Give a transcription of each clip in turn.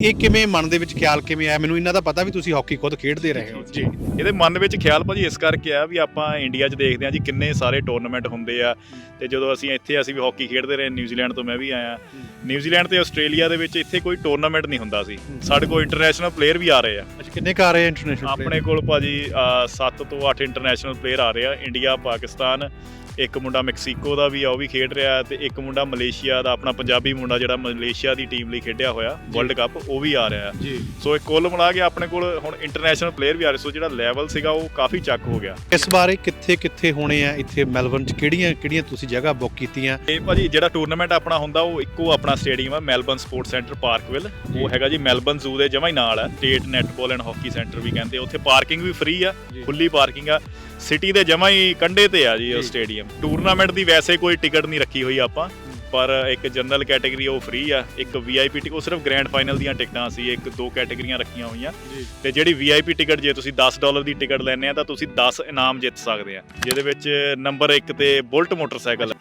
ਇਹ ਕਿਵੇਂ ਮਨ ਦੇ ਵਿੱਚ ਖਿਆਲ ਕਿਵੇਂ ਆਇਆ? ਮੈਨੂੰ ਇਹਨਾਂ ਦਾ ਪਤਾ ਵੀ ਤੁਸੀਂ ਹਾਕੀ ਖੁਦ ਖੇਡਦੇ ਰਹੇ ਹੋ। ਜੀ ਇਹਦੇ ਮਨ ਵਿੱਚ ਖਿਆਲ ਭਾਜੀ ਇਸ ਕਰਕੇ ਆ ਵੀ ਆਪਾਂ ਇੰਡੀਆ 'ਚ ਦੇਖਦੇ ਆ ਜੀ ਕਿੰਨੇ ਸਾਰੇ ਟੂਰਨਾਮੈਂਟ ਹੁੰਦੇ ਆ ਤੇ ਜਦੋਂ ਅਸੀਂ ਇੱਥੇ ਅਸੀਂ ਵੀ ਹਾਕੀ ਖੇਡਦੇ ਰਹੇ ਨਿਊਜ਼ੀਲੈਂਡ ਤੋਂ ਮੈਂ ਵੀ ਆਇਆ। ਨਿਊਜ਼ੀਲੈਂਡ ਤੇ ਆਸਟ੍ਰੇਲੀਆ ਦੇ ਵਿੱਚ ਇੱਥੇ ਕੋਈ ਟੂਰਨਾਮੈਂਟ ਨਹੀਂ ਹੁੰਦਾ ਸੀ। ਸਾਡੇ ਕੋਲ ਇੰਟਰਨੈਸ਼ਨਲ ਪਲੇਅਰ ਵੀ ਆ ਰਹੇ ਆ। ਅੱਛਾ ਕਿੰਨੇ ਕੁ ਆ ਰਹੇ ਇੰਟਰਨੈਸ਼ਨਲ ਆਪਣੇ ਕੋਲ ਭਾਜੀ 7 ਤੋਂ 8 ਇੰਟਰਨੈਸ਼ਨਲ ਪਲੇਅਰ ਆ ਰਹੇ ਆ ਇੰਡੀਆ ਪਾਕਿਸਤਾਨ ਇੱਕ ਮੁੰਡਾ ਮੈਕਸੀਕੋ ਦਾ ਵੀ ਆ ਉਹ ਵੀ ਖੇਡ ਰਿਹਾ ਤੇ ਇੱਕ ਮੁੰਡਾ ਮਲੇਸ਼ੀਆ ਦਾ ਆਪਣਾ ਪੰਜਾਬੀ ਮੁੰਡਾ ਜਿਹੜਾ ਮਲੇਸ਼ੀਆ ਦੀ ਟੀਮ ਲਈ ਖੇਡਿਆ ਹੋਇਆ ਵਰਲਡ ਕੱਪ ਉਹ ਵੀ ਆ ਰਿਹਾ ਜੀ। ਸੋ ਇਹ ਕੁੱਲ ਮਿਲਾ ਕੇ ਆਪਣੇ ਕੋਲ ਹੁਣ ਇੰਟਰਨੈਸ਼ਨਲ ਪਲੇਅਰ ਵੀ ਆ ਰਹੇ ਸੋ ਜਿਹੜਾ ਲੈਵਲ ਸੀਗਾ ਉਹ ਕਾਫੀ ਚੱਕ ਹੋ ਗਿਆ। ਇਸ ਬਾਰੇ ਕਿੱਥੇ ਕਿੱਥੇ ਹੋਣੇ ਆ ਇੱਥੇ ਮੈਲਬਰਨ ਚ ਕਿਹੜੀਆਂ ਕਿਹੜੀਆਂ ਤੁਸੀਂ ਜਗ੍ਹਾ ਬੁੱਕ ਕੀਤੀਆਂ? ਇਹ ਭਾਜੀ ਜਿਹੜਾ ਟੂਰਨਾਮੈਂਟ ਆਪਣਾ ਹੁੰਦਾ ਉਹ ਇੱਕੋ ਆਪਣਾ ਸਟੇਡੀਅਮ ਹੈ ਮੈਲਬਨ ਸਪੋਰਟਸ ਸੈਂਟਰ ਪਾਰਕਵਿਲ ਉਹ ਹੈਗਾ ਜੀ ਮੈਲਬਨ ਜ਼ੂ ਦੇ ਜਮਾ ਹੀ ਨਾਲ ਹੈ state netball and hockey centre ਵੀ ਕਹਿੰਦੇ ਆ। ਉੱਥੇ ਪਾਰਕਿੰਗ ਵੀ ਫ੍ਰੀ ਆ। ਖੁੱਲੀ ਪਾਰਕਿੰਗ ਆ। ਸਿਟੀ ਦੇ ਜਮਾ ਹੀ ਕੰਢੇ ਤੇ ਆ ਜੀ ਉਹ। ਸਟੇਡੀਅਮ। ਟੂਰਨਾਮੈਂਟ ਦੀ ਵੈਸੇ ਕੋਈ ਟਿਕਟ ਨਹੀਂ ਰੱਖੀ ਹੋਈ ਆਪਾਂ ਪਰ ਇੱਕ ਜਨਰਲ ਕੈਟਾਗਰੀ ਉਹ ਫ੍ਰੀ ਆ ਇੱਕ ਵੀਆਈਪੀ ਟਿਕਟ ਉਹ ਸਿਰਫ ਗ੍ਰੈਂਡ ਫਾਈਨਲ ਦੀਆਂ ਟਿਕਟਾਂ ਸੀ ਇੱਕ ਦੋ ਕੈਟਾਗਰੀਆਂ ਰੱਖੀਆਂ ਹੋਈਆਂ। ਤੇ ਜਿਹੜੀ ਵੀਆਈਪੀ ਟਿਕਟ ਜੇ ਤੁਸੀਂ 10 ਡਾਲਰ ਦੀ ਟਿਕਟ ਲੈਣੇ ਆ ਤਾਂ ਤੁਸੀਂ 10 ਇਨਾਮ ਜਿੱਤ ਸਕਦੇ ਆ। ਜਿਹਦੇ ਵਿੱਚ ਨੰਬਰ 1 ਤੇ ਬੁਲਟ ਮੋਟਰਸਾਈਕਲ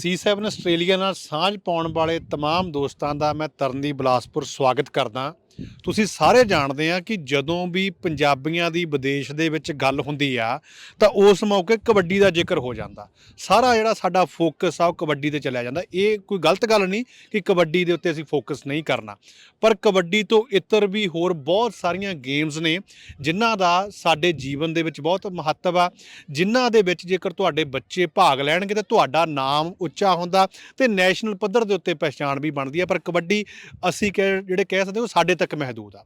C7 ਆਸਟ੍ਰੇਲੀਆ ਨਾਲ ਸਾਂਝ ਪਾਉਣ ਵਾਲੇ तमाम ਦੋਸਤਾਂ ਦਾ ਮੈਂ ਤਰਨਦੀਪ ਬਲਾਸਪੁਰ ਸਵਾਗਤ ਕਰਦਾ ਤੁਸੀਂ ਸਾਰੇ ਜਾਣਦੇ ਆ ਕਿ ਜਦੋਂ ਵੀ ਪੰਜਾਬੀਆਂ ਦੀ ਵਿਦੇਸ਼ ਦੇ ਵਿੱਚ ਗੱਲ ਹੁੰਦੀ ਆ, ਤਾਂ ਉਸ ਮੌਕੇ ਕਬੱਡੀ ਦਾ ਜ਼ਿਕਰ ਹੋ ਜਾਂਦਾ। ਸਾਰਾ ਜਿਹੜਾ ਸਾਡਾ ਫੋਕਸ ਆ, ਉਹ ਕਬੱਡੀ ਤੇ ਚਲਿਆ ਜਾਂਦਾ। ਇਹ ਕੋਈ ਗਲਤ ਗੱਲ ਨਹੀਂ ਕਿ ਕਬੱਡੀ ਦੇ ਉੱਤੇ ਅਸੀਂ ਫੋਕਸ ਨਹੀਂ ਕਰਨਾ। ਪਰ ਕਬੱਡੀ ਤੋਂ ਇਤਰ ਵੀ ਹੋਰ ਬਹੁਤ ਸਾਰੀਆਂ ਗੇਮਸ ਨੇ, ਜਿਨ੍ਹਾਂ ਦਾ ਸਾਡੇ ਜੀਵਨ ਦੇ ਵਿੱਚ ਬਹੁਤ ਮਹੱਤਵ ਆ, ਜਿਨ੍ਹਾਂ ਦੇ ਵਿੱਚ ਜੇਕਰ ਤੁਹਾਡੇ ਬੱਚੇ ਭਾਗ ਲੈਣਗੇ ਤਾਂ ਤੁਹਾਡਾ ਨਾਮ ਉੱਚਾ ਹੁੰਦਾ ਤੇ ਨੈਸ਼ਨਲ ਪੱਧਰ ਦੇ ਉੱਤੇ ਪਛਾਣ ਵੀ ਬਣਦੀ ਆ। ਪਰ ਕਬੱਡੀ, ਅਸੀਂ ਕਹਿ- ਜਿਹੜੇ ਕਹਿ ਸਕਦੇ ਹਾਂ ਉਹ ਸਾਡੇ ਤੱਕ ਮਹਦੂਦ ਆ।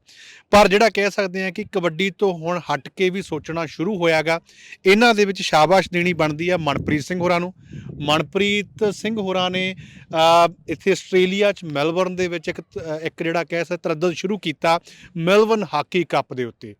ਪਰ ਜਿਹੜਾ ਕਹਿ ਸਕਦੇ ਹਾਂ ਕਿ ਕਬੱਡੀ ਤੋਂ ਹੁਣ ਹਟ ਕੇ ਵੀ ਸੋਚਣਾ ਸ਼ੁਰੂ ਹੋਇਆਗਾ, ਇਹਨਾਂ ਦੇ ਵਿੱਚ ਸ਼ਾਬਾਸ਼ ਦੇਣੀ ਬਣਦੀ ਆ ਮਨਪ੍ਰੀਤ ਸਿੰਘ ਹੋਰਾਂ ਨੂੰ। ਮਨਪ੍ਰੀਤ ਸਿੰਘ ਹੋਰਾਂ ਨੇ ਇੱਥੇ ਆਸਟ੍ਰੇਲੀਆ ਚ ਮੈਲਬਰਨ ਦੇ ਵਿੱਚ ਇੱਕ ਇੱਕ ਜਿਹੜਾ ਕਹਿ ਸਕਦੇ ਤਰੱਦਦ ਸ਼ੁਰੂ ਕੀਤਾ ਮੈਲਬਰਨ ਹਾਕੀ ਕੱਪ ਦੇ ਉੱਤੇ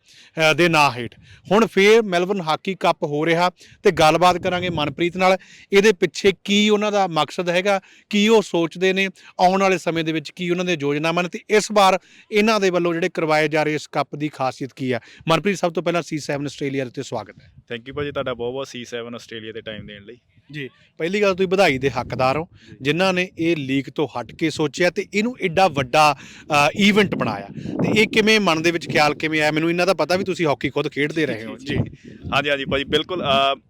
ਦੇ ਨਾਂ ਹੇਠ। ਹੁਣ ਫੇਰ ਮੈਲਬਰਨ ਹਾਕੀ ਕੱਪ ਹੋ ਰਿਹਾ ਤੇ ਗੱਲਬਾਤ ਕਰਾਂਗੇ ਮਨਪ੍ਰੀਤ ਨਾਲ। ਇਹਦੇ ਪਿੱਛੇ ਕੀ ਉਹਨਾਂ ਦਾ ਮਕਸਦ ਹੈਗਾ, ਕੀ ਉਹ ਸੋਚਦੇ ਨੇ, ਆਉਣ ਵਾਲੇ ਸਮੇਂ ਦੇ ਵਿੱਚ ਕੀ ਉਹਨਾਂ ਦੀਆਂ ਯੋਜਨਾਵਾਂ ਨੇ ਤੇ ਇਸ ਵਾਰ ਇਹਨਾਂ ਦੇ ਵੱਲੋਂ ਜਿਹੜੇ ਕਰਵਾਏ ਜਾ ਰਹੇ ਇਸ ਕੱਪ ਦੀ ਖਾਸੀਅਤ ਕੀ ਹੈ? ਮਨਪ੍ਰੀਤ, ਸਭ ਤੋਂ ਪਹਿਲਾਂ C7 ਆਸਟ੍ਰੇਲੀਆ ਦੇ ਉੱਤੇ ਸਵਾਗਤ ਹੈ। ਥੈਂਕ ਯੂ ਭਾਜੀ ਤੁਹਾਡਾ ਬਹੁਤ ਬਹੁਤ C7 ਆਸਟ੍ਰੇਲੀਆ ਤੇ ਟਾਈਮ ਦੇਣ ਲਈ। ਜੀ ਪਹਿਲੀ ਗੱਲ ਤੁਸੀਂ ਵਧਾਈ ਦੇ ਹੱਕਦਾਰ ਹੋ ਜਿਨ੍ਹਾਂ ਨੇ ਇਹ ਲੀਗ ਤੋਂ ਹਟ ਕੇ ਸੋਚਿਆ ਤੇ ਇਹਨੂੰ ਐਡਾ ਵੱਡਾ ਇਵੈਂਟ ਬਣਾਇਆ। ਤੇ ਇਹ ਕਿਵੇਂ ਮਨ ਦੇ ਵਿੱਚ ਖਿਆਲ ਕਿਵੇਂ ਆਇਆ? ਮੈਨੂੰ ਇਹਨਾਂ ਦਾ ਪਤਾ ਵੀ ਤੁਸੀਂ ਹਾਕੀ ਖੁਦ ਖੇਡਦੇ ਰਹੇ ਹੋ। ਜੀ। ਹਾਂਜੀ ਹਾਂਜੀ ਭਾਜੀ ਬਿਲਕੁਲ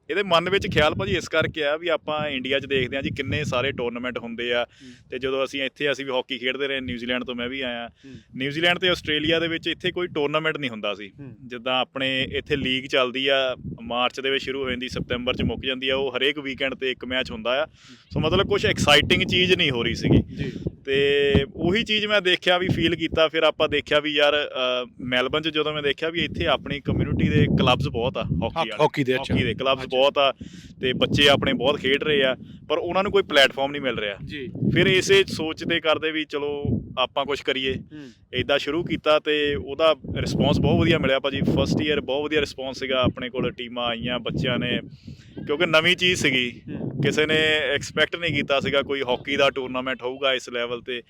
ਇਹਦੇ ਮਨ ਵਿੱਚ ਖਿਆਲ ਭਾਜੀ ਇਸ ਕਰਕੇ ਆ ਵੀ ਆਪਾਂ ਇੰਡੀਆ 'ਚ ਦੇਖਦੇ ਆ ਜੀ ਕਿੰਨੇ ਸਾਰੇ ਟੂਰਨਾਮੈਂਟ ਹੁੰਦੇ ਆ। ਤੇ ਜਦੋਂ ਅਸੀਂ ਇੱਥੇ ਅਸੀਂ ਵੀ ਹਾਕੀ ਖੇਡਦੇ ਰਹੇ ਨਿਊਜ਼ੀਲੈਂਡ ਤੋਂ ਮੈਂ ਵੀ ਆਇਆ। ਨਿਊਜ਼ੀਲੈਂਡ ਤੇ ਆਸਟ੍ਰੇਲੀਆ ਦੇ ਵਿੱਚ ਇੱਥੇ ਕੋਈ ਟੂਰਨਾਮੈਂਟ ਨਹੀਂ ਹੁੰਦਾ ਸੀ। ਜਿੱਦਾਂ ਆਪਣੇ ਇੱਥੇ ਲੀਗ ਚੱਲਦੀ ਆ ਮਾਰਚ ਦੇ ਵਿੱਚ ਸ਼ੁਰੂ ਹੋ ਜਾਂਦੀ ਸਤੰਬਰ 'ਚ ਮੁੱਕ ਜਾਂਦੀ ਆ ਉਹ ਹਰੇਕ ਵੀਕਐਂਡ ਤੇ ਇੱਕ ਮੈਚ ਹੁੰਦਾ ਆ। ਸੋ ਮਤਲਬ ਕੁਝ ਐਕਸਾਈਟਿੰਗ ਚੀਜ਼ ਨਹੀਂ ਹੋ ਰਹੀ ਸੀਗੀ। ਜੀ। ਤੇ ਉਹੀ ਚੀਜ਼ ਮੈਂ ਦੇਖਿਆ ਵੀ ਫੀਲ ਕੀਤਾ ਫਿਰ ਆਪਾਂ ਦੇਖਿਆ ਵੀ ਯਾਰ ਮੈਲਬਨ 'ਚ ਜਦੋਂ ਮੈਂ ਦੇਖਿਆ ਵੀ ਇੱਥੇ ਆਪਣੀ ਕਮਿਊਨਿਟੀ ਦੇ ਕਲੱਬਸ ਬਹੁਤ ਆ ਹਾਕੀ ਵਾਲੇ। ਹਾਕੀ ਦੇ ਹਾਕੀ ਦੇ ਕਲੱਬਸ। ਬਹੁਤ ਆ ਤੇ ਬੱਚੇ ਆਪਣੇ ਬਹੁਤ ਖੇਡ ਰਹੇ ਆ ਪਰ ਉਹਨਾਂ ਨੂੰ ਕੋਈ ਪਲੇਟਫਾਰਮ ਨਹੀਂ ਮਿਲ ਰਿਹਾ। ਜੀ। ਫਿਰ ਇਸੇ ਸੋਚਦੇ ਕਰਦੇ ਵੀ ਚਲੋ ਆਪਾਂ ਕੁਝ ਕਰੀਏ। ਇਦਾਂ ਸ਼ੁਰੂ ਕੀਤਾ ਤੇ ਉਹਦਾ ਰਿਸਪੌਂਸ ਬਹੁਤ ਵਧੀਆ ਮਿਲਿਆ ਭਾਜੀ। ਫਸਟ ਈਅਰ ਬਹੁਤ ਵਧੀਆ ਰਿਸਪੌਂਸ ਸੀਗਾ ਆਪਣੇ ਕੋਲ ਟੀਮਾਂ ਆਈਆਂ ਬੱਚਿਆਂ ਨੇ ਕਿਉਂਕਿ ਨਵੀਂ ਚੀਜ਼ ਸੀਗੀ। ਕਿਸੇ ਨੇ ਐਕਸਪੈਕਟ ਨਹੀਂ ਕੀਤਾ ਸੀਗਾ ਕੋਈ ਹਾਕੀ ਦਾ ਟੂਰਨਾਮੈਂਟ ਹੋਊਗਾ ਇਸ ਲੈਵਲ ਤੇ।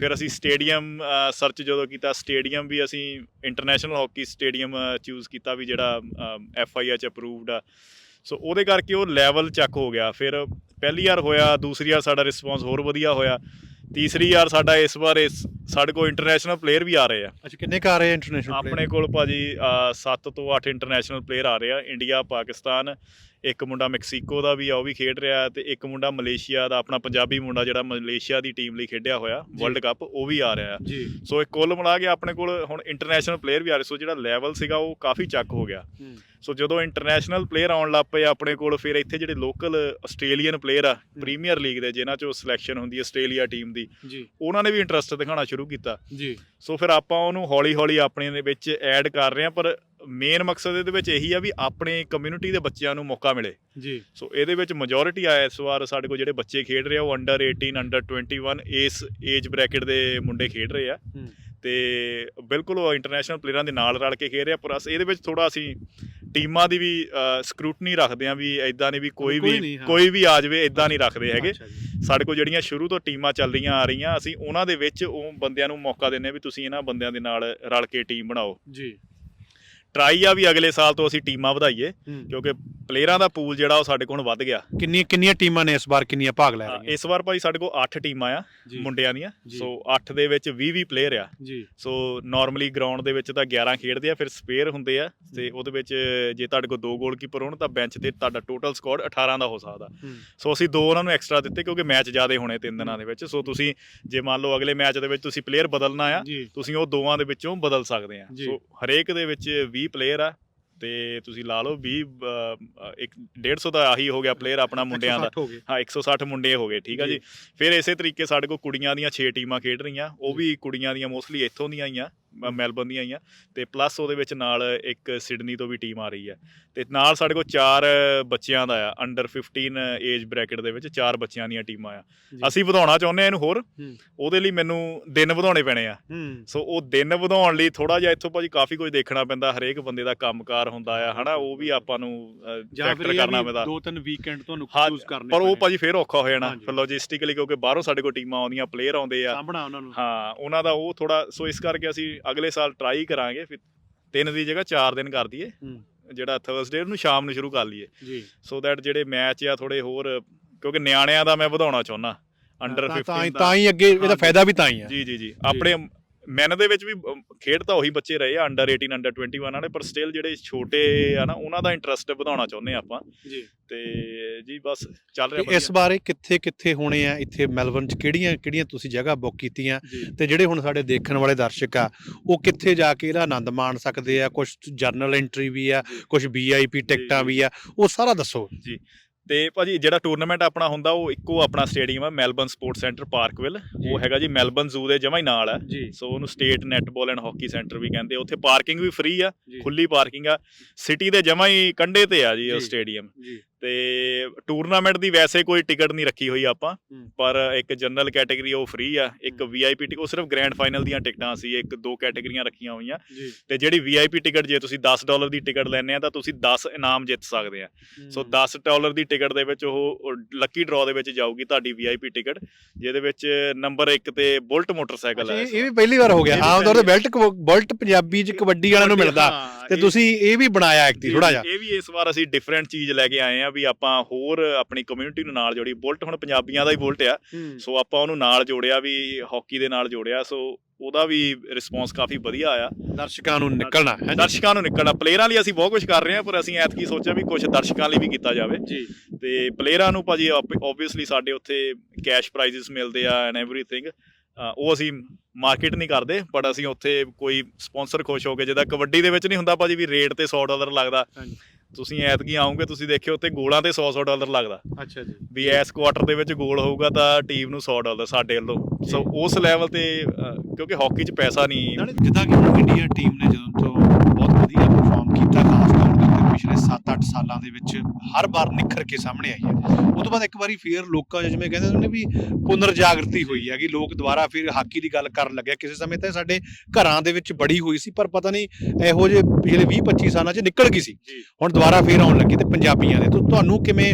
ਫਿਰ ਅਸੀਂ ਸਟੇਡੀਅਮ ਸਰਚ ਜਦੋਂ ਕੀਤਾ ਸਟੇਡੀਅਮ ਵੀ ਅਸੀਂ ਇੰਟਰਨੈਸ਼ਨਲ ਹਾਕੀ ਸਟੇਡੀਅਮ ਚੂਜ਼ ਕੀਤਾ ਵੀ ਜਿਹੜਾ ਐਫ ਆਈ ਐਚ ਅਪਰੂਵਡ ਆ। ਸੋ ਉਹਦੇ ਕਰਕੇ ਉਹ ਲੈਵਲ ਚੱਕ ਹੋ ਗਿਆ। ਫਿਰ ਪਹਿਲੀ ਵਾਰ ਹੋਇਆ ਦੂਸਰੀ ਵਾਰ ਸਾਡਾ ਰਿਸਪੌਂਸ ਹੋਰ ਵਧੀਆ ਹੋਇਆ। ਤੀਸਰੀ ਵਾਰ ਸਾਡਾ ਇਸ ਵਾਰ ਇਸ ਸਾਡੇ ਕੋਲ ਇੰਟਰਨੈਸ਼ਨਲ ਪਲੇਅਰ ਵੀ ਆ ਰਹੇ ਆ। ਅੱਛਾ ਕਿੰਨੇ ਕੁ ਆ ਰਹੇ ਇੰਟਰਨੈਸ਼ਨਲ ਆਪਣੇ ਕੋਲ ਭਾਜੀ 7 ਤੋਂ 8 ਇੰਟਰਨੈਸ਼ਨਲ ਪਲੇਅਰ ਆ ਰਹੇ ਆ ਇੰਡੀਆ ਪਾਕਿਸਤਾਨ ਇੱਕ ਮੁੰਡਾ ਮੈਕਸੀਕੋ ਦਾ ਵੀ ਆ ਉਹ ਵੀ ਖੇਡ ਰਿਹਾ ਤੇ ਇੱਕ ਮੁੰਡਾ ਮਲੇਸ਼ੀਆ ਦਾ ਆਪਣਾ ਪੰਜਾਬੀ ਮੁੰਡਾ ਜਿਹੜਾ ਮਲੇਸ਼ੀਆ ਦੀ ਟੀਮ ਲਈ ਖੇਡਿਆ ਹੋਇਆ ਵਰਲਡ ਕੱਪ ਉਹ ਵੀ ਆ ਰਿਹਾ ਜੀ। ਸੋ ਇਹ ਕੁੱਲ ਮਿਲਾ ਕੇ ਆਪਣੇ ਕੋਲ ਹੁਣ ਇੰਟਰਨੈਸ਼ਨਲ ਪਲੇਅਰ ਵੀ ਆ ਰਹੇ ਸੋ ਜਿਹੜਾ ਲੈਵਲ ਸੀਗਾ ਉਹ ਕਾਫੀ ਚੱਕ ਹੋ ਗਿਆ। ਸੋ ਜਦੋਂ ਇੰਟਰਨੈਸ਼ਨਲ ਪਲੇਅਰ ਆਉਣ ਲੱਗ ਪਏ ਆਪਣੇ ਕੋਲ ਫਿਰ ਇੱਥੇ ਜਿਹੜੇ ਲੋਕਲ ਆਸਟ੍ਰੇਲੀਅਨ ਪਲੇਅਰ ਆ ਪ੍ਰੀਮੀਅਰ ਲੀਗ ਦੇ ਜਿਨ੍ਹਾਂ ਚੋਂ ਸਿਲੈਕਸ਼ਨ ਹੁੰਦੀ ਹੈ ਆਸਟ੍ਰੇਲੀਆ ਟੀਮ ਦੀ ਉਹਨਾਂ ਨੇ ਵੀ ਇੰਟਰਸਟ ਦਿਖਾਉਣਾ ਸ਼ੁਰੂ ਕੀਤਾ। ਜੀ। ਸੋ ਫਿਰ ਆਪਾਂ ਉਹਨੂੰ ਹੌਲੀ-ਹੌਲੀ ਆਪਣੇ ਦੇ ਵਿੱਚ ਐਡ ਕਰ ਰਹੇ ਹਾਂ ਪਰ ਮੇਨ ਮਕਸਦ ਇਹਦੇ ਵਿੱਚ ਇਹੀ ਆ ਵੀ ਆਪਣੇ ਕਮਿਊਨਿਟੀ ਦੇ ਬੱਚਿਆਂ ਨੂੰ ਮੌਕਾ ਮਿਲੇ। ਜੀ। ਸੋ ਇਹਦੇ ਵਿੱਚ ਮੈਜੋਰਿਟੀ ਆ ਇਸ ਵਾਰ ਸਾਡੇ ਕੋਲ ਜਿਹੜੇ ਬੱਚੇ ਖੇਡ ਰਹੇ ਆ ਉਹ ਅੰਡਰ 18 ਅੰਡਰ 21 ਇਸ ਏਜ ਬ੍ਰੈਕਟ ਦੇ ਮੁੰਡੇ ਖੇਡ ਰਹੇ ਆ। ਤੇ ਬਿਲਕੁਲ ਉਹ ਇੰਟਰਨੈਸ਼ਨਲ ਪਲੇਅਰਾਂ ਦੇ ਨਾਲ ਰਲ ਕੇ ਖੇਡ ਰਹੇ ਆ ਪਰ ਅਸ ਇਹਦੇ ਵਿੱਚ ਥੋੜਾ ਅਸੀਂ ਟੀਮਾਂ ਦੀ ਵੀ ਸਕਰੂਟਨੀ ਰੱਖਦੇ ਆ ਵੀ ਐਦਾਂ ਨਹੀਂ ਵੀ ਕੋਈ ਵੀ। ਕੋਈ ਵੀ ਆ ਜਾਵੇ ਐਦਾਂ ਨਹੀਂ ਰੱਖਦੇ ਹੈਗੇ। ਸਾਡੇ ਕੋਲ ਜਿਹੜੀਆਂ ਸ਼ੁਰੂ ਤੋਂ ਟੀਮਾਂ ਚੱਲ ਰਹੀਆਂ ਆ ਰਹੀਆਂ ਅਸੀਂ ਉਹਨਾਂ ਦੇ ਵਿੱਚ ਉਹ ਬੰਦਿਆਂ ਨੂੰ ਮੌਕਾ ਦਿੰਦੇ ਆ ਵੀ ਤੁਸੀਂ ਇਹਨਾਂ ਬੰਦਿਆਂ ਦੇ ਨਾਲ ਰਲ ਕੇ ਟੀਮ ਬਣਾਓ। ਜੀ। ਟਰਾਈ ਆ ਵੀ ਅਗਲੇ ਸਾਲ ਤੋਂ ਅਸੀਂ ਟੀਮਾਂ ਵਧਾਈਏ ਕਿਉਂਕਿ ਪਲੇਅਰਾਂ ਦਾ ਪੂਲ ਜਿਹੜਾ ਉਹ ਸਾਡੇ ਕੋਲ ਹੁਣ ਵੱਧ ਗਿਆ। ਕਿੰਨੀਆਂ ਕਿੰਨੀਆਂ ਟੀਮਾਂ ਨੇ ਇਸ ਵਾਰ ਕਿੰਨੀਆਂ ਭਾਗ ਲੈ ਰਹੀਆਂ? ਇਸ ਵਾਰ ਭਾਈ ਸਾਡੇ ਕੋਲ 8 ਟੀਮਾਂ ਆ। ਮੁੰਡਿਆਂ ਦੀਆਂ। ਸੋ 8 ਦੇ ਵਿੱਚ 20 20 ਪਲੇਅਰ ਆ। ਜੀ। ਸੋ ਨਾਰਮਲੀ ਗਰਾਊਂਡ ਦੇ ਵਿੱਚ ਤਾਂ 11 ਖੇਡਦੇ ਆ ਫਿਰ ਸਪੇਅਰ ਹੁੰਦੇ ਆ ਤੇ ਉਹਦੇ ਵਿੱਚ ਜੇ ਤੁਹਾਡੇ ਕੋਲ ਦੋ ਗੋਲਕੀਪਰ ਹੋਣ ਤਾਂ ਬੈਂਚ ਤੇ ਤੁਹਾਡਾ ਟੋਟਲ ਸਕੁਆਡ 18 ਦਾ ਹੋ ਸਕਦਾ। ਸੋ ਅਸੀਂ ਦੋ ਉਹਨਾਂ ਨੂੰ ਐਕਸਟਰਾ ਦਿੱਤੇ ਕਿਉਂਕਿ ਮੈਚ ਜ਼ਿਆਦੇ ਹੋਣੇ ਤਿੰਨ ਦਿਨਾਂ ਦੇ ਵਿੱਚ। ਸੋ ਤੁਸੀਂ ਜੇ ਮੰਨ ਲਓ ਅਗਲੇ ਮੈਚ ਦੇ ਵਿੱਚ ਤੁਸੀਂ ਪਲੇਅਰ ਬਦਲਣਾ ਆ ਤੁਸੀਂ ਉਹ ਦੋਵਾਂ ਦੇ ਵਿੱਚੋਂ ਬਦਲ ਸਕਦੇ ਆ। ਸੋ ਹਰੇਕ ਦੇ ਵਿੱਚ 20 ਪਲੇਅਰ ਆ ਤੇ ਤੁਸੀਂ ਲਾ ਲਓ 20 ਅ, ਇੱਕ 150 ਦਾ ਆਹੀ ਹੋ ਗਿਆ ਪਲੇਅਰ ਆਪਣਾ ਮੁੰਡਿਆਂ ਦਾ। 160 ਹੋ ਗਏ। ਹਾਂ 160 ਮੁੰਡੇ ਹੋ ਗਏ ਠੀਕ ਆ ਜੀ। ਫਿਰ ਇਸੇ ਤਰੀਕੇ ਸਾਡੇ ਕੋਲ ਕੁੜੀਆਂ ਦੀਆਂ 6 ਟੀਮਾਂ ਖੇਡ ਰਹੀਆਂ ਉਹ ਵੀ ਕੁੜੀਆਂ ਦੀਆਂ ਮੋਸਟਲੀ ਇੱਥੋਂ ਦੀਆਂ ਹੀ ਆ। ਮੈਲਬਨ ਦੀਆਂ ਹੀ ਆ ਤੇ ਪਲੱਸ ਉਹਦੇ ਵਿੱਚ ਨਾਲ ਇੱਕ ਸਿਡਨੀ ਤੋਂ ਵੀ ਟੀਮ ਆ ਰਹੀ ਆ ਤੇ ਨਾਲ ਸਾਡੇ ਕੋਲ ਚਾਰ ਬੱਚਿਆਂ ਦਾ ਆ ਅੰਡਰ 15 ਏਜ ਬ੍ਰੈਕਟ ਦੇ ਵਿੱਚ ਚਾਰ ਬੱਚਿਆਂ ਦੀਆਂ ਟੀਮਾਂ ਆ। ਅਸੀਂ ਵਧਾਉਣਾ ਚਾਹੁੰਦੇ ਆ ਇਹਨੂੰ ਹੋਰ ਹੂੰ। ਉਹਦੇ ਲਈ ਮੈਨੂੰ ਦਿਨ ਵਧਾਉਣੇ ਪੈਣੇ ਆ ਹੂੰ ਸੋ ਉਹ ਦਿਨ ਵਧਾਉਣ ਲਈ ਥੋੜਾ ਜਿਹਾ ਇੱਥੋਂ ਭਾਜੀ ਕਾਫੀ ਕੁਝ ਦੇਖਣਾ ਪੈਂਦਾ ਹਰੇਕ ਬੰਦੇ ਦਾ ਕੰਮਕਾਰ ਹੁੰਦਾ ਆ ਹਨਾ ਉਹ ਵੀ ਆਪਾਂ ਨੂੰ ਫੈਕਟਰ ਕਰਨਾ ਪੈਂਦਾ ਦੋ ਤਿੰਨ ਵੀਕਐਂਡ ਤੁਹਾਨੂੰ ਹਾਂ, ਚੂਜ਼ ਕਰਨੇ ਪਰ ਉਹ। ਭਾਜੀ ਫੇਰ ਔਖਾ ਹੋ ਜਾਣਾ। ਫਿਰ ਲੌਜਿਸਟਿਕਲੀ ਕਿਉਂਕਿ ਬਾਹਰੋਂ ਸਾਡੇ ਕੋਲ ਟੀਮਾਂ ਆਉਂਦੀਆਂ ਪਲੇਅਰ ਆਉਂਦੇ ਆ ਸਾਂਭਣਾ ਉਹਨਾਂ ਨੂੰ ਹਾਂ ਉਹਨਾਂ ਦਾ ਉਹ ਥੋੜਾ ਸੋ ਇਸ ਕਰਕੇ ਅਸੀਂ ਅਗਲੇ ਸਾਲ ਟਰਾਈ ਕਰਾਂਗੇ ਫਿਰ ਤਿੰਨ ਦੀ ਜਗ੍ਹਾ ਚਾਰ ਦਿਨ ਕਰ ਦਈਏ। ਜਿਹੜਾ ਥਰਸਡੇ ਨੂੰ ਸ਼ਾਮ ਨੂੰ ਸ਼ੁਰੂ ਕਰ ਲਈਏ। ਜੀ। ਸੋ ਦੈਟ ਜਿਹੜੇ ਮੈਚ ਆ ਥੋੜੇ ਹੋਰ ਕਿਉਂਕਿ ਨਿਆਣਿਆਂ ਦਾ ਮੈਂ ਵਧਾਉਣਾ ਚਾਹੁੰਦਾ। ਅੰਡਰ ਤਾਂ- 15 ਤਾਂ ਹੀ- ਦਾ। ਤਾਂ ਹੀ ਅੱਗੇ ਇਹਦਾ। ਫਾਇਦਾ ਵੀ ਤਾਂ ਹੀ ਆ। ਜੀ ਜੀ। ਜੀ। ਆਪਣੇ ਮੈਨ ਦੇ ਵਿੱਚ ਵੀ ਖੇਡ ਤਾਂ ਉਹੀ ਬੱਚੇ ਰਹੇ ਆ ਅੰਡਰ 18 ਅੰਡਰ 21 ਵਾਲੇ ਪਰ ਸਟਿਲ ਜਿਹੜੇ ਛੋਟੇ ਆ ਨਾ ਉਹਨਾਂ ਦਾ ਇੰਟਰਸਟ ਵਧਾਉਣਾ ਚਾਹੁੰਦੇ ਆ ਆਪਾਂ। ਜੀ। ਤੇ ਜੀ ਬਸ ਚੱਲ ਰਿਹਾ ਇਸ ਬਾਰੇ ਕਿੱਥੇ ਕਿੱਥੇ ਹੋਣੇ ਆ ਇੱਥੇ ਮੈਲਬਨ ਚ ਕਿਹੜੀਆਂ ਕਿਹੜੀਆਂ ਤੁਸੀਂ ਜਗ੍ਹਾ ਬੁੱਕ ਕੀਤੀਆਂ? ਜੀ। ਤੇ ਜਿਹੜੇ ਹੁਣ ਸਾਡੇ ਦੇਖਣ ਵਾਲੇ ਦਰਸ਼ਕ ਆ ਉਹ ਕਿੱਥੇ ਜਾ ਕੇ ਇਹਦਾ ਆਨੰਦ ਮਾਣ ਸਕਦੇ ਆ? ਕੁਝ ਜਰਨਲ ਐਂਟਰੀ ਵੀ ਆ ਕੁਝ ਵੀਆਈਪੀ ਟਿਕਟਾਂ ਜੀ। ਵੀ ਆ ਉਹ ਸਾਰਾ ਦੱਸੋ। ਤੇ ਭਾਜੀ ਜਿਹੜਾ ਟੂਰਨਾਮੈਂਟ ਆਪਣਾ ਹੁੰਦਾ ਉਹ ਇੱਕੋ ਆਪਣਾ ਸਟੇਡੀਅਮ ਹੈ ਮੈਲਬਨ ਸਪੋਰਟ ਸੈਂਟਰ ਪਾਰਕਵਿਲ। ਉਹ ਹੈਗਾ ਜੀ ਮੈਲਬਨ ਜ਼ੂ ਦੇ ਜਮਾ ਹੀ ਨਾਲ ਹੈ ਸੋ ਉਹਨੂੰ state netball and hockey centre ਵੀ ਕਹਿੰਦੇ। ਉੱਥੇ ਪਾਰਕਿੰਗ ਵੀ ਫ੍ਰੀ ਆ ਖੁੱਲੀ ਪਾਰਕਿੰਗ ਆ। ਸਿਟੀ ਦੇ ਜਮਾ ਹੀ ਕੰਢੇ ਤੇ ਆ ਜੀ ਉਹ। ਸਟੇਡੀਅਮ ਤੇ ਟੂਰਨਾਮੈਂਟ ਦੀ ਵੈਸੇ ਕੋਈ ਟਿਕਟ ਨਹੀਂ ਰੱਖੀ ਹੋਈ ਆਪਾਂ। ਪਰ ਇੱਕ ਜਨਰਲ ਕੈਟਾਗਰੀ ਉਹ ਫ੍ਰੀ ਆ ਇੱਕ। ਵੀਆਈਪੀ ਟਿਕਟ ਉਹ ਸਿਰਫ ਗ੍ਰੈਂਡ ਫਾਈਨਲ ਦੀਆਂ ਟਿਕਟਾਂ ਸੀ ਇੱਕ ਦੋ ਕੈਟਾਗਰੀਆਂ ਰੱਖੀਆਂ ਹੋਈਆਂ। ਤੇ ਜਿਹੜੀ ਵੀਆਈਪੀ ਟਿਕਟ ਜੇ ਤੁਸੀਂ 10 ਡਾਲਰ ਦੀ ਟਿਕਟ ਲੈਣੇ ਆ ਤਾਂ ਤੁਸੀਂ 10 ਇਨਾਮ ਜਿੱਤ ਸਕਦੇ ਆ। ਸੋ 10 ਡਾਲਰ ਦੀ ਟਿਕਟ ਦੇ ਵਿੱਚ ਉਹ ਲੱਕੀ ਡਰਾਅ ਦੇ ਵਿੱਚ ਜਾਊਗੀ ਤੁਹਾਡੀ ਵੀਆਈਪੀ ਟਿਕਟ ਜਿਹਦੇ ਵਿੱਚ ਨੰਬਰ 1 ਤੇ ਬੁਲਟ ਮੋਟਰਸਾਈਕਲ ਹੈ ਇਹ ਵੀ ਪਹਿਲੀ ਵਾਰ ਹੋ ਗਿਆ। ਆਮ ਤੌਰ ਤੇ ਬੈਲਟ ਬੁਲਟ ਪੰਜਾਬੀ ਚ ਕਬੱਡੀ ਵਾਲਿਆਂ ਨੂੰ ਮਿਲਦਾ। ਤੇ ਤੁਸੀਂ ਇਹ ਵੀ ਬਣਾਇਆ ਐਕਟੀ ਥੋੜਾ ਜਿਹਾ। ਇਹ ਵੀ ਇਸ ਵਾਰ ਅਸੀਂ ਡਿਫਰੈਂਟ ਚੀਜ਼ ਲੈ ਕੇ ਆਏ ਆ ਵੀ ਆਪਾਂ ਹੋਰ ਆਪਣੀ ਕਮਿਊਨਿਟੀ ਨੂੰ ਨਾਲ ਜੋੜੀ। ਬੁਲਟ ਹੁਣ ਪੰਜਾਬੀਆਂ ਦਾ ਹੀ ਬੁਲਟ ਆ। ਸੋ ਆਪਾਂ ਉਹਨੂੰ ਨਾਲ ਜੋੜਿਆ ਵੀ ਹਾਕੀ ਦੇ ਨਾਲ ਜੋੜਿਆ। ਸੋ ਉਹਦਾ ਵੀ ਰਿਸਪੌਂਸ ਕਾਫੀ ਵਧੀਆ ਆਇਆ। ਦਰਸ਼ਕਾਂ ਨੂੰ ਨਿਕਲਣਾ ਹੈ ਦਰਸ਼ਕਾਂ ਨੂੰ ਨਿਕਲਣਾ। ਪਲੇਅਰਾਂ ਲਈ ਅਸੀਂ ਬਹੁਤ ਕੁਝ ਕਰ ਰਹੇ ਹਾਂ ਪਰ ਅਸੀਂ ਐਤਕੀ ਸੋਚਿਆ ਵੀ ਕੁਝ ਦਰਸ਼ਕਾਂ ਲਈ ਵੀ ਕੀਤਾ ਜਾਵੇ। ਜੀ। ਤੇ ਪਲੇਅਰਾਂ ਨੂੰ ਭਾਜੀ ਆਬਵੀਅਸਲੀ ਸਾਡੇ ਉੱਥੇ ਕੈਸ਼ ਪ੍ਰਾਈਜ਼ਸ ਮਿਲਦੇ ਆ ਐਂਡ ਐਵਰੀਥਿੰਗ ਉਹ ਅਸੀਂ ਮਾਰਕੀਟ ਨਹੀਂ ਕਰਦੇ ਬਟ ਅਸੀਂ ਉੱਥੇ ਕੋਈ ਸਪਾਂਸਰ ਖੁਸ਼ ਹੋ ਕੇ ਜਿਹਦਾ ਕਬੱਡੀ ਦੇ ਵਿੱਚ ਨਹੀਂ ਹੁੰਦਾ ਭਾਜੀ ਵੀ ਰੇਟ ਤੇ 100 ਡਾਲਰ ਲੱਗਦਾ। ਤੁਸੀਂ ਐਤਕੀ ਆਓਗੇ ਤੁਸੀਂ ਦੇਖਿਓ ਉੱਥੇ ਗੋਲਾਂ ਤੇ 100 100 ਡਾਲਰ ਲੱਗਦਾ। ਅੱਛਾ ਜੀ। ਵੀ ਐਸ ਕੁਆਟਰ ਦੇ ਵਿੱਚ ਗੋਲ ਹੋਊਗਾ ਤਾਂ ਟੀਮ ਨੂੰ 100 ਡਾਲਰ ਸਾਡੇ ਵੱਲੋਂ। ਸੋ ਉਸ ਲੈਵਲ ਤੇ ਕਿਉਂਕਿ ਹਾਕੀ 'ਚ ਪੈਸਾ ਨਹੀਂ ਜਿੱਦਾਂ ਕਿ ਇੰਡੀਆ ਟੀਮ ਨੇ ਜਦੋਂ ਤੋਂ ਬਹੁਤ ਵਧੀਆ ਪਰਫਾਰਮ ਕੀਤਾ ਖਾਸ ਤੌਰ ਦੇ ਉੱਤੇ ਪਿਛਲੇ 7-8 ਸਾਲਾਂ ਦੇ ਵਿੱਚ ਹਰ ਵਾਰ ਨਿਖਰ ਕੇ ਸਾਹਮਣੇ ਆਈ ਹੈ। ਉਸ ਤੋਂ ਬਾਅਦ ਇੱਕ ਵਾਰੀ ਫੇਰ ਲੋਕਾਂ 'ਚ ਜਿਵੇਂ ਕਹਿੰਦੇ ਨੇ ਵੀ ਪੁਨਰ ਜਾਗਰਤੀ ਹੋਈ ਹੈ ਕਿ ਲੋਕ ਦੁਬਾਰਾ ਫਿਰ ਹਾਕੀ ਦੀ ਗੱਲ ਕਰਨ ਲੱਗਿਆ। ਕਿਸੇ ਸਮੇਂ ਤਾਂ ਸਾਡੇ ਘਰਾਂ ਦੇ ਵਿੱਚ ਬੜੀ ਹੋਈ ਸੀ ਪਰ ਪਤਾ ਨਹੀਂ ਇਹੋ ਜਿਹੇ ਪਿਛਲੇ 20-25 ਸਾਲਾਂ 'ਚ ਨਿਕਲ ਗਈ ਸੀ। ਹੁਣ ਦੁਬਾਰਾ ਫੇਰ ਆਉਣ ਲੱਗੀ ਤੇ ਪੰਜਾਬੀਆਂ ਦੇ। ਤੋਂ ਤੁਹਾਨੂੰ ਕਿਵੇਂ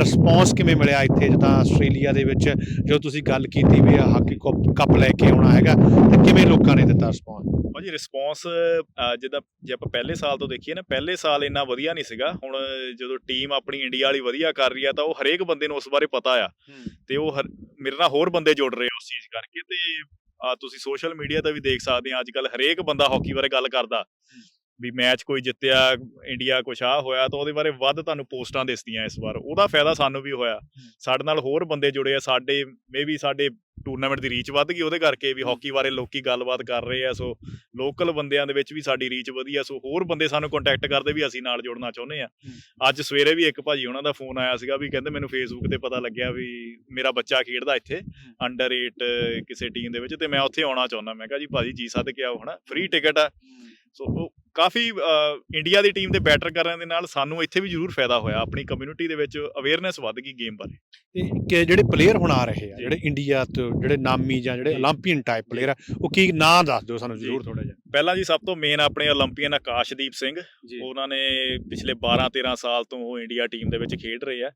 ਰਿਸਪੌਂਸ ਕਿਵੇਂ ਮਿਲਿਆ ਇੱਥੇ ਜਿੱਦਾਂ ਆਸਟ੍ਰੇਲੀਆ ਦੇ ਵਿੱਚ? ਜਦੋਂ ਤੁਸੀਂ ਗੱਲ ਕੀਤੀ ਵੀ ਹਾਕੀ ਕੱਪ ਲੈ ਕੇ ਆਉਣਾ ਹੈਗਾ ਤੇ ਕਿਵੇਂ ਲੋਕਾਂ ਨੇ ਦਿੱਤਾ ਰਿਸਪੌਂਸ ਭਾਜੀ ਰਿਸਪੌਂਸ ਜਿੱਦਾਂ ਜੇ ਆਪਾਂ ਪਹਿਲੇ ਸਾਲ ਤੋਂ ਦੇਖੀਏ ਨਾ ਪਹਿਲੇ ਸਾਲ ਇੰਨਾ ਵਧੀਆ ਨਹੀਂ ਸੀਗਾ। ਹੁਣ ਜਦੋਂ ਟੀਮ ਆਪਣੀ ਇੰਡੀਆ ਵਾਲੀ ਵਧੀਆ ਕਰ ਰਹੀ ਆ ਤਾਂ ਉਹ ਹਰੇਕ ਬੰਦੇ ਨੂੰ ਉਸ ਬਾਰੇ ਪਤਾ ਆ। ਤੇ ਉਹ ਮੇਰੇ ਨਾਲ ਹੋਰ ਬੰਦੇ ਜੁੜ ਰਹੇ ਆ ਉਸ ਚੀਜ਼ ਕਰਕੇ। ਤੇ ਆ ਤੁਸੀਂ ਸੋਸ਼ਲ ਮੀਡੀਆ ਤੇ ਵੀ ਦੇਖ ਸਕਦੇ ਆ ਅੱਜ ਕੱਲ ਹਰੇਕ ਬੰਦਾ ਹਾਕੀ ਬਾਰੇ ਗੱਲ ਕਰਦਾ। ਵੀ ਮੈਚ ਕੋਈ ਜਿੱਤਿਆ ਇੰਡੀਆ ਕੁਛ ਆ ਹੋਇਆ ਤਾਂ ਉਹਦੇ ਬਾਰੇ ਵੱਧ ਤੁਹਾਨੂੰ ਪੋਸਟਾਂ ਦਿਸਦੀਆਂ ਇਸ ਵਾਰ। ਉਹਦਾ ਫਾਇਦਾ ਸਾਨੂੰ ਵੀ ਹੋਇਆ। ਸਾਡੇ ਨਾਲ ਹੋਰ ਬੰਦੇ ਜੁੜੇ ਆ ਸਾਡੇ ਮੇਬੀ ਸਾਡੇ ਟੂਰਨਾਮੈਂਟ ਦੀ ਰੀਚ ਵੱਧ ਗਈ ਉਹਦੇ ਕਰਕੇ ਵੀ ਹਾਕੀ ਬਾਰੇ ਲੋਕੀ ਗੱਲਬਾਤ ਕਰ ਰਹੇ ਆ ਸੋ ਲੋਕਲ ਬੰਦਿਆਂ ਦੇ ਵਿੱਚ ਵੀ ਸਾਡੀ ਰੀਚ ਵਧੀਆ ਸੋ ਹੋਰ ਬੰਦੇ ਸਾਨੂੰ ਕੰਟੈਕਟ ਕਰਦੇ ਵੀ ਅਸੀਂ ਨਾਲ ਜੁੜਨਾ ਚਾਹੁੰਦੇ ਆ। ਅੱਜ ਸਵੇਰੇ ਵੀ ਇੱਕ ਭਾਜੀ ਉਹਨਾਂ ਦਾ ਫੋਨ ਆਇਆ ਸੀਗਾ ਵੀ ਕਹਿੰਦੇ ਮੈਨੂੰ ਫੇਸਬੁੱਕ ਤੇ ਪਤਾ ਲੱਗਿਆ ਵੀ ਮੇਰਾ ਬੱਚਾ ਖੇਡਦਾ ਇੱਥੇ ਅੰਡਰ 8 ਕਿਸੇ ਟੀਮ ਦੇ ਵਿੱਚ ਤੇ ਮੈਂ ਉੱਥੇ ਆਉਣਾ ਚਾਹੁੰਦਾ। ਮੈਂ ਕਿਹਾ ਜੀ ਭਾਜੀ ਜੀ ਸੱਦ ਕੇ ਆਓ ਹਨਾ ਫ੍ਰੀ ਟਿਕਟ ਆ। ਸੋ ਉਹ ਕਾਫੀ ਇੰਡੀਆ ਦੀ ਟੀਮ ਦੇ ਬੈਟਰ ਕਰਨ ਦੇ ਨਾਲ ਸਾਨੂੰ ਇੱਥੇ ਵੀ ਜ਼ਰੂਰ ਫਾਇਦਾ ਹੋਇਆ ਆਪਣੀ ਕਮਿਊਨਿਟੀ ਦੇ ਵਿੱਚ ਅਵੇਅਰਨੈਸ ਵੱਧ ਗਈ ਗੇਮ ਬਾਰੇ। ਤੇ ਜਿਹੜੇ ਪਲੇਅਰ ਹੁਣ ਆ ਰਹੇ ਆ ਜਿਹੜੇ ਇੰਡੀਆ ਤੋਂ ਜਿਹੜੇ ਨਾਮੀ ਜਾਂ ਜਿਹੜੇ 올림픽ੀਅਨ ਟਾਈਪ ਪਲੇਅਰ ਆ ਉਹ ਕੀ ਨਾਂ ਦੱਸ ਦਿਓ ਸਾਨੂੰ ਜ਼ਰੂਰ ਥੋੜਾ ਜਿਹਾ। ਪਹਿਲਾਂ ਜੀ ਸਭ ਤੋਂ ਮੇਨ ਆਪਣੇ 올림픽ੀਅਨ ਆਕਾਸ਼ਦੀਪ ਸਿੰਘ ਉਹਨਾਂ ਨੇ ਪਿਛਲੇ 12 13 ਸਾਲ ਤੋਂ ਉਹ ਇੰਡੀਆ ਟੀਮ ਦੇ ਵਿੱਚ ਖੇਡ ਰਹੇ ਆ।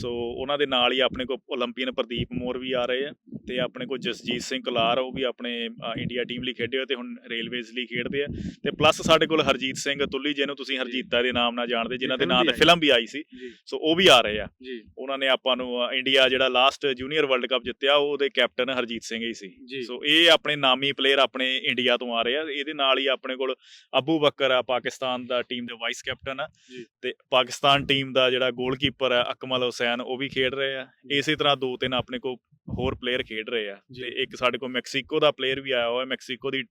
ਸੋ ਉਹਨਾਂ ਦੇ ਨਾਲ ਹੀ ਆਪਣੇ ਕੋਲ 올림픽ੀਅਨ ਪ੍ਰਦੀਪ ਮੋਰ ਵੀ ਆ ਰਹੇ ਆ ਤੇ ਆਪਣੇ ਕੋਲ ਜਸਜੀਤ ਸਿੰਘ ਕੁਲਾਰ ਉਹ ਵੀ ਆਪਣੇ ਇੰਡੀਆ ਟੀਮ ਲਈ ਖੇਡੇ ਹੋਏ ਤੇ ਹੁਣ ਰੇਲਵੇਜ਼ ਲਈ ਖੇਡਦੇ ਆ। ਤੇ ਪਲੱਸ ਸਾਡੇ ਕੋਲ ਕੋਲ ਹਰਜੀਤ ਸਿੰਘ ਤੁੱਲੀ ਜਿਹਨੂੰ ਤੁਸੀਂ ਹਰਜੀਤਾ ਦੇ ਨਾਮ ਨਾਲ ਜਾਣਦੇ ਜਿਨ੍ਹਾਂ ਦੇ ਨਾਂ ਤੇ। ਫਿਲਮ ਵੀ ਆਈ ਸੀ ਸੋ ਉਹ ਵੀ ਆ ਰਹੇ ਆ। ਉਹਨਾਂ ਨੇ ਆਪਾਂ ਨੂੰ ਇੰਡੀਆ ਜਿਹੜਾ ਲਾਸਟ ਜੂਨੀਅਰ ਵਰਲਡ ਕੱਪ ਜਿੱਤਿਆ ਉਹਦੇ ਕੈਪਟਨ ਹਰਜੀਤ ਸਿੰਘ ਹੀ ਸੀ। ਸੋ ਇਹ ਆਪਣੇ ਨਾਮੀ ਪਲੇਅਰ ਆਪਣੇ ਇੰਡੀਆ ਤੋਂ ਆ ਰਹੇ ਆ। ਇਹਦੇ ਨਾਲ ਹੀ ਆਪਣੇ ਕੋਲ ਅਬੂ ਬੱਕਰ ਆ ਪਾਕਿਸਤਾਨ ਦਾ ਟੀਮ ਦੇ ਵਾਈਸ ਕੈਪਟਨ ਆ। ਤੇ ਪਾਕਿਸਤਾਨ ਟੀਮ ਦਾ ਜਿਹੜਾ ਗੋਲਕੀਪਰ ਆ ਅਕਮਲ ਹੁਸੈਨ ਉਹ ਵੀ ਖੇਡ ਰਹੇ ਆ। ਇਸੇ ਤਰ੍ਹਾਂ ਦੋ ਤਿੰਨ ਆਪਣੇ ਕੋਲ ਹੋਰ ਪਲੇਅਰ ਖੇਡ ਰਹੇ ਆ। ਤੇ ਇੱਕ ਸਾਡੇ ਕੋਲ ਮੈਕਸੀਕੋ ਦਾ ਪਲੇਅਰ ਵੀ ਆਇਆ ਹੋਇਆ ਮੈਕਸੀਕੋ ਦੀ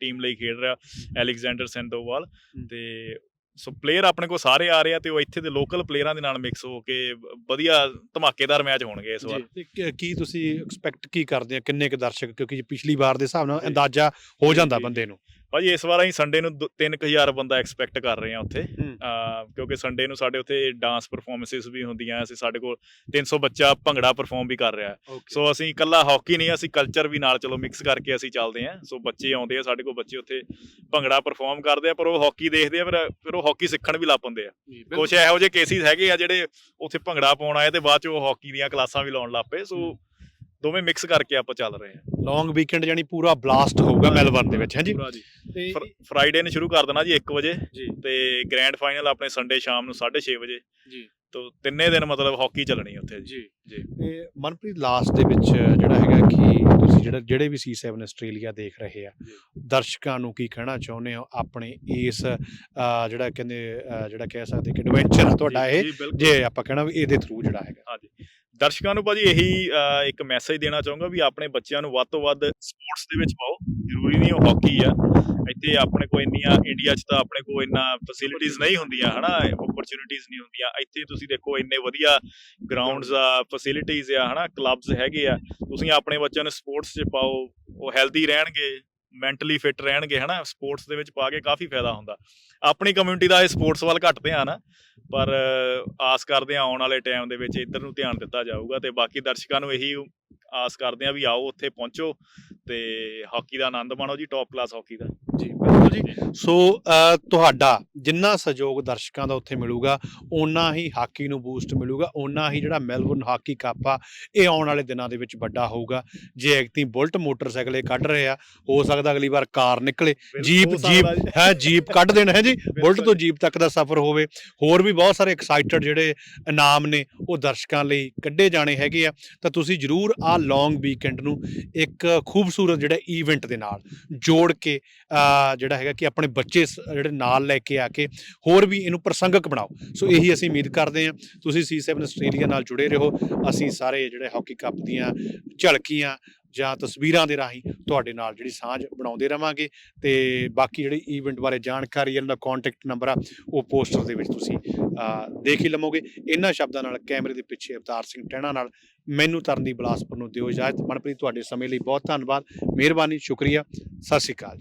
ਟੀਮ ਲਈ ਖੇਡ ਰਿਹਾ ਐਲੈਗਜ਼ੈਂਡਰ ਸੈਂਦੋਵਾਲ। ਤੇ ਸੋ ਪਲੇਅਰ ਆਪਣੇ ਕੋਲ ਸਾਰੇ ਆ ਰਹੇ ਆ ਤੇ ਉਹ ਇੱਥੇ ਦੇ ਲੋਕਲ ਪਲੇਅਰਾਂ ਦੇ ਨਾਲ ਮਿਕਸ ਹੋ ਕੇ ਵਧੀਆ ਧਮਾਕੇਦਾਰ ਮੈਚ ਹੋਣਗੇ ਇਸ ਵਾਰ। ਤੇ ਕ- ਤੁਸੀਂ ਐਕਸਪੈਕਟ ਕੀ ਕਰਦੇ ਆ? ਕਿੰਨੇ ਕੁ ਦਰਸ਼ਕ? ਕਿਉਂਕਿ ਪਿਛਲੀ ਵਾਰ ਦੇ ਹਿਸਾਬ ਨਾਲ ਅੰਦਾਜ਼ਾ ਹੋ ਜਾਂਦਾ ਬੰਦੇ ਨੂੰ। ਭਾਜੀ ਇਸ ਵਾਰ ਅਸੀਂ ਸੰਡੇ ਨੂੰ 3000 ਬੰਦਾ ਐਕਸਪੈਕਟ ਕਰ ਰਹੇ ਹਾਂ ਉੱਥੇ। ਕਿਉਂਕਿ ਸੰਡੇ ਨੂੰ ਸਾਡੇ ਉੱਥੇ ਡਾਂਸ ਪਰਫਾਰਮੈਂਸਿਸ ਵੀ ਹੁੰਦੀਆਂ ਅਸੀਂ ਸਾਡੇ ਕੋਲ 300 ਬੱਚਾ ਭੰਗੜਾ ਪਰਫਾਰਮ ਵੀ ਕਰ ਰਿਹਾ ਸੋ ਅਸੀਂ ਇਕੱਲਾ ਹਾਕੀ ਨਹੀਂ ਅਸੀਂ ਕਲਚਰ ਵੀ ਨਾਲ ਚਲੋ ਮਿਕਸ ਕਰਕੇ ਅਸੀਂ ਚੱਲਦੇ ਹਾਂ। ਸੋ ਬੱਚੇ ਆਉਂਦੇ ਆ ਸਾਡੇ ਕੋਲ ਬੱਚੇ ਉੱਥੇ ਭੰਗੜਾ ਪਰਫਾਰਮ ਕਰਦੇ ਆ ਪਰ ਉਹ ਹਾਕੀ ਦੇਖਦੇ ਆ ਫਿਰ ਫਿਰ ਉਹ ਹਾਕੀ ਸਿੱਖਣ ਵੀ ਲੱਗ ਪੈਂਦੇ ਆ। ਕੁਝ ਇਹੋ ਜਿਹੇ ਕੇਸਿਸ ਹੈਗੇ ਆ ਜਿਹੜੇ ਉੱਥੇ ਭੰਗੜਾ ਪਾਉਣ ਆਏ ਤੇ ਬਾਅਦ ਚ ਉਹ ਹਾਕੀ ਦੀਆਂ ਕਲਾਸਾਂ ਵੀ ਲਾਉਣ ਲੱਗ ਪਏ। ਸੋ ਦੋਵੇਂ ਮਿਕਸ ਕਰਕੇ ਆਪਾਂ ਚੱਲ ਰਹੇ ਹਾਂ। ਲੌਂਗ ਵੀਕਐਂਡ ਜਾਨੀ ਪੂਰਾ ਬਲਾਸਟ ਹੋਊਗਾ ਮੈਲਬਰਨ ਦੇ ਵਿੱਚ ਹੈ ਜੀ? ਪੂਰਾ ਜੀ। ਤੇ ਫਰਾਈਡੇ ਨੂੰ ਸ਼ੁਰੂ ਕਰ ਦੇਣਾ ਜੀ 1 ਵਜੇ ਜੀ। ਤੇ ਗ੍ਰੈਂਡ ਫਾਈਨਲ ਆਪਣੇ ਸੰਡੇ ਸ਼ਾਮ ਨੂੰ 6:30 ਵਜੇ। ਜੀ। ਤੋਂ ਤਿੰਨੇ ਦਿਨ ਮਤਲਬ ਹਾਕੀ ਚੱਲਣੀ ਉੱਥੇ ਜੀ। ਜੀ। ਤੇ ਮਨਪ੍ਰੀਤ ਲਾਸਟ ਦੇ ਵਿੱਚ ਜਿਹੜਾ ਹੈਗਾ ਕਿ ਤੁਸੀਂ ਜਿਹੜਾ ਜਿਹੜੇ ਵੀ C7 ਆਸਟ੍ਰੇਲੀਆ ਦੇਖ ਰਹੇ ਆ ਦਰਸ਼ਕਾਂ ਨੂੰ ਕੀ ਕਹਿਣਾ ਚਾਹੁੰਦੇ ਹੋ ਆਪਣੇ ਇਸ ਜਿਹੜਾ ਕਹਿੰਦੇ ਜਿਹੜਾ ਕਹਿ ਸਕਦੇ ਕਿ ਐਡਵੈਂਚਰ ਤੁਹਾਡਾ ਇਹ? ਜੇ ਆਪਾਂ ਕਹਿਣਾ ਵੀ ਇਹਦੇ ਥਰੂ ਜਿਹੜਾ ਹੈਗਾ। ਹਾਂਜੀ। ਦਰਸ਼ਕਾਂ ਨੂੰ ਭਾਜੀ ਇਹੀ ਇੱਕ ਮੈਸੇਜ ਦੇਣਾ ਚਾਹੂੰਗਾ ਵੀ ਆਪਣੇ ਬੱਚਿਆਂ ਨੂੰ ਵੱਧ ਤੋਂ ਵੱਧ ਸਪੋਰਟਸ ਦੇ ਵਿੱਚ ਪਾਓ। ਜ਼ਰੂਰੀ ਨਹੀਂ ਉਹ ਹਾਕੀ ਆ। ਇੱਥੇ ਆਪਣੇ ਕੋਲ ਇੰਨੀਆਂ ਇੰਡੀਆ 'ਚ ਤਾਂ ਆਪਣੇ ਕੋਲ ਇੰਨਾ ਫੈਸਿਲਿਟੀਆਂ ਨਹੀਂ ਹੁੰਦੀਆਂ, ਹਨਾ? ਓਪਰਚ्युनिटीਆਂ ਨਹੀਂ ਹੁੰਦੀਆਂ। ਇੱਥੇ ਤੁਸੀਂ ਦੇਖੋ ਇੰਨੇ ਵਧੀਆ ਗਰਾਊਂਡਸ ਆ ਫੈਸਿਲਿਟੀਆਂ ਆ, ਹਨਾ? ਕਲੱਬਸ ਹੈਗੇ ਆ। ਤੁਸੀਂ ਆਪਣੇ ਬੱਚਿਆਂ ਨੂੰ ਸਪੋਰਟਸ 'ਚ ਪਾਓ, ਉਹ ਹੈਲਦੀ ਰਹਿਣਗੇ। ਮੈਂਟਲੀ ਫਿਟ ਰਹਿਣਗੇ, ਹਨਾ? ਸਪੋਰਟਸ ਦੇ ਵਿੱਚ ਪਾ ਕੇ ਕਾਫੀ ਫਾਇਦਾ ਹੁੰਦਾ। ਆਪਣੀ ਕਮਿਊਨਿਟੀ ਦਾ ਇਹ ਸਪੋਰਟਸ ਵੱਲ ਘੱਟ ਧਿਆਨ ਆ, ਪਰ ਆਸ ਕਰਦੇ ਆ ਆਉਣ ਵਾਲੇ ਟਾਈਮ ਦੇ ਵਿੱਚ ਇੱਧਰ ਨੂੰ ਧਿਆਨ ਦਿੱਤਾ ਜਾਊਗਾ ਤੇ ਬਾਕੀ ਦਰਸ਼ਕਾਂ ਨੂੰ ਇਹੀ ਆਸ ਕਰਦੇ ਆ ਵੀ ਆਓ, ਉੱਥੇ ਪਹੁੰਚੋ ਤੇ ਹਾਕੀ ਦਾ ਆਨੰਦ ਮਾਣੋ ਜੀ ਟੌਪ ਕਲਾਸ ਹਾਕੀ ਦਾ। ਜੀ। ਬਿਲਕੁਲ ਜੀ। ਸੋ ਤੁਹਾਡਾ ਜਿੰਨਾ ਸਹਿਯੋਗ ਦਰਸ਼ਕਾਂ ਦਾ ਉੱਥੇ ਮਿਲੂਗਾ ਓਨਾ ਹੀ ਹਾਕੀ ਨੂੰ ਬੂਸਟ ਮਿਲੂਗਾ ਓਨਾ ਹੀ ਜਿਹੜਾ ਮੈਲਬੌਰਨ ਹਾਕੀ ਕੱਪ ਆ ਇਹ ਆਉਣ ਵਾਲੇ ਦਿਨਾਂ ਦੇ ਵਿੱਚ ਵੱਡਾ ਹੋਊਗਾ। ਜੇ ਐਕਤੀ ਬੁਲਟ ਮੋਟਰਸਾਈਕਲ ਇਹ ਕੱਢ ਰਹੇ ਆ ਹੋ ਸਕਦਾ ਅਗਲੀ ਵਾਰ ਕਾਰ ਨਿਕਲੇ। ਜੀਪ ਜੀਪ ਹੈ ਜੀਪ ਕੱਢ ਦੇਣ ਹੈ ਜੀ? ਬੁਲਟ ਤੋਂ ਜੀਪ ਤੱਕ ਦਾ ਸਫ਼ਰ ਹੋਵੇ। ਹੋਰ ਵੀ ਬਹੁਤ ਸਾਰੇ ਐਕਸਾਈਟਡ ਜਿਹੜੇ ਇਨਾਮ ਨੇ ਉਹ ਦਰਸ਼ਕਾਂ ਲਈ ਕੱਢੇ ਜਾਣੇ ਹੈਗੇ ਆ। ਤਾਂ ਤੁਸੀਂ ਜਰੂਰ ਆ ਲੌਂਗ ਵੀਕਐਂਡ ਨੂੰ ਇੱਕ ਖੂਬਸੂਰਤ ਜਿਹੜਾ ਈਵੈਂਟ ਦੇ ਨਾਲ ਜੋੜ ਕੇ ਜਿਹੜਾ ਹੈਗਾ ਕਿ ਆਪਣੇ ਬੱਚੇ ਸ- ਜਿਹੜੇ ਨਾਲ ਲੈ ਕੇ ਆ ਕੇ ਹੋਰ ਵੀ ਇਹਨੂੰ ਪ੍ਰਸੰਗਕ ਬਣਾਓ। ਸੋ ਇਹੀ ਅਸੀਂ ਉਮੀਦ ਕਰਦੇ ਹਾਂ। ਤੁਸੀਂ C7 ਆਸਟ੍ਰੇਲੀਆ ਨਾਲ ਜੁੜੇ ਰਹੋ। ਅਸੀਂ ਸਾਰੇ ਜਿਹੜੇ ਹਾਕੀ ਕੱਪ ਦੀਆਂ ਝਲਕੀਆਂ ਜਾਂ ਤਸਵੀਰਾਂ ਦੇ ਰਾਹੀਂ ਤੁਹਾਡੇ ਨਾਲ ਜਿਹੜੀ ਸਾਂਝ ਬਣਾਉਂਦੇ ਰਵਾਂਗੇ ਤੇ ਬਾਕੀ ਜਿਹੜੀ ਈਵੈਂਟ ਬਾਰੇ ਜਾਣਕਾਰੀ ਇਹਨਾਂ ਦਾ ਕੰਟੈਕਟ ਨੰਬਰ ਆ ਉਹ ਪੋਸਟਰ ਦੇ ਵਿੱਚ ਤੁਸੀਂ ਅਹ, ਦੇਖ ਹੀ ਲਵੋਗੇ। ਇਹਨਾਂ ਸ਼ਬਦਾਂ ਨਾਲ ਕੈਮਰੇ ਦੇ ਪਿੱਛੇ ਅਵਤਾਰ ਸਿੰਘ ਟਹਿਣਾ ਨਾਲ ਮੈਨੂੰ ਤਰਨਦੀ ਬਲਾਸਪੁਰ ਨੂੰ ਦਿਓ ਇਜਾਜ਼ਤ। ਮਨਪ੍ਰੀਤ ਤੁਹਾਡੇ ਸਮੇਂ ਲਈ ਬਹੁਤ ਧੰਨਵਾਦ। ਮਿਹਰਬਾਨੀ ਸ਼ੁਕਰੀਆ। ਸਤਿ ਸ਼੍ਰੀ ਅਕਾਲ